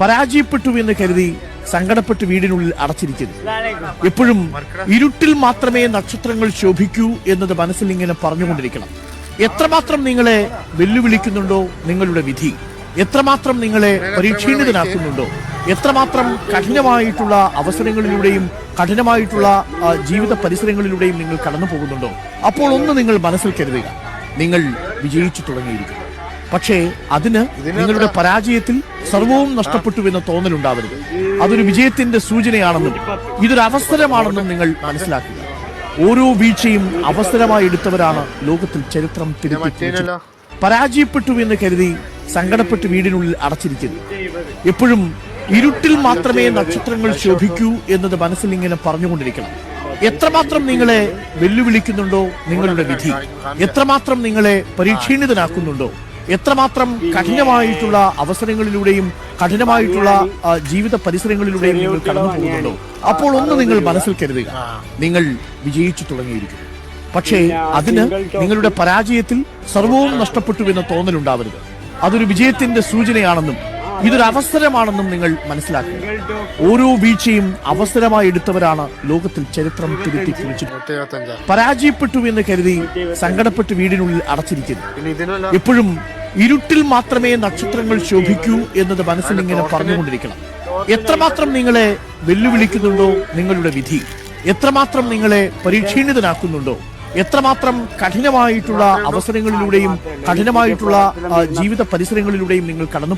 പരാജയപ്പെട്ടു എന്ന് കരുതി സങ്കടപ്പെട്ട് വീടിനുള്ളിൽ അടച്ചിരിക്കുന്നു. എപ്പോഴും ഇരുട്ടിൽ മാത്രമേ നക്ഷത്രങ്ങൾ ശോഭിക്കൂ എന്നത് മനസ്സിൽ ഇങ്ങനെ പറഞ്ഞുകൊണ്ടിരിക്കണം. എത്രമാത്രം നിങ്ങളെ വെല്ലുവിളിക്കുന്നുണ്ടോ നിങ്ങളുടെ വിധി. എത്രമാത്രം നിങ്ങളെ പരീക്ഷീണിതനാക്കുന്നുണ്ടോ. എത്രമാത്രം കഠിനമായിട്ടുള്ള അവസരങ്ങളിലൂടെയും കഠിനമായിട്ടുള്ള ജീവിത പരിസരങ്ങളിലൂടെയും നിങ്ങൾ കടന്നു പോകുന്നുണ്ടോ അപ്പോൾ ഒന്ന് നിങ്ങൾ മനസ്സിൽ കരുതുക. നിങ്ങൾ വിജയിച്ചു തുടങ്ങിയിരിക്കുന്നു. പക്ഷേ അതിന് നിങ്ങളുടെ പരാജയത്തിൽ സർവവും നഷ്ടപ്പെട്ടു എന്ന തോന്നലുണ്ടാവരുത്. അതൊരു വിജയത്തിന്റെ സൂചനയാണെന്നും ഇതൊരു അവസരമാണെന്നും നിങ്ങൾ മനസ്സിലാക്കുക. ഓരോ വീഴ്ചയും അവസരമായി എടുത്തവരാണ് ലോകത്തിൽ ചരിത്രം തിരുത്തി. പരാജയപ്പെട്ടു എന്ന് കരുതി സങ്കടപ്പെട്ട് വീടിനുള്ളിൽ അടച്ചിരിക്കുന്നു. എപ്പോഴും ഇരുട്ടിൽ മാത്രമേ നക്ഷത്രങ്ങൾ ശോഭിക്കൂ എന്നത് മനസ്സിൽ ഇങ്ങനെ പറഞ്ഞുകൊണ്ടിരിക്കണം. എത്രമാത്രം നിങ്ങളെ വെല്ലുവിളിക്കുന്നുണ്ടോ നിങ്ങളുടെ വിധി. എത്രമാത്രം നിങ്ങളെ പരീക്ഷീണിതനാക്കുന്നുണ്ടോ എത്രമാത്രം കഠിനമായിട്ടുള്ള അവസരങ്ങളിലൂടെയും കഠിനമായിട്ടുള്ള ജീവിത പരിസരങ്ങളിലൂടെയും നിങ്ങൾ കടന്നു പോകുന്നുണ്ടോ? അപ്പോൾ ഒന്ന് നിങ്ങൾ മനസ്സിൽ കരുതുക. നിങ്ങൾ വിജയിച്ചു തുടങ്ങിയിരിക്കുന്നു. പക്ഷേ അതിന് നിങ്ങളുടെ പരാജയത്തിൽ സർവവും നഷ്ടപ്പെട്ടു എന്ന തോന്നലുണ്ടാവരുത്. അതൊരു വിജയത്തിന്റെ സൂചനയാണെന്നും ഇതൊരു അവസരമാണെന്നും നിങ്ങൾ മനസ്സിലാക്കുക ഓരോ വീഴ്ചയും അവസരമായി എടുത്തവരാണ് ലോകത്തിൽ ചരിത്രം തിരുത്തി പരാജയപ്പെട്ടു എന്ന് കരുതി സങ്കടപ്പെട്ട് വീടിനുള്ളിൽ അടച്ചിരിക്കുന്നു. എപ്പോഴും ഇരുട്ടിൽ മാത്രമേ നക്ഷത്രങ്ങൾ ശോഭിക്കൂ എന്നത് മനസ്സിൽ ഇങ്ങനെ പറഞ്ഞുകൊണ്ടിരിക്കണം. എത്രമാത്രം നിങ്ങളെ വെല്ലുവിളിക്കുന്നുണ്ടോ നിങ്ങളുടെ വിധി. എത്രമാത്രം നിങ്ങളെ പരീക്ഷീണിതനാക്കുന്നുണ്ടോ. എത്രമാത്രം കഠിനമായിട്ടുള്ള അവസരങ്ങളിലൂടെയും കഠിനമായിട്ടുള്ള ജീവിത പരിസരങ്ങളിലൂടെയും നിങ്ങൾ കടന്നു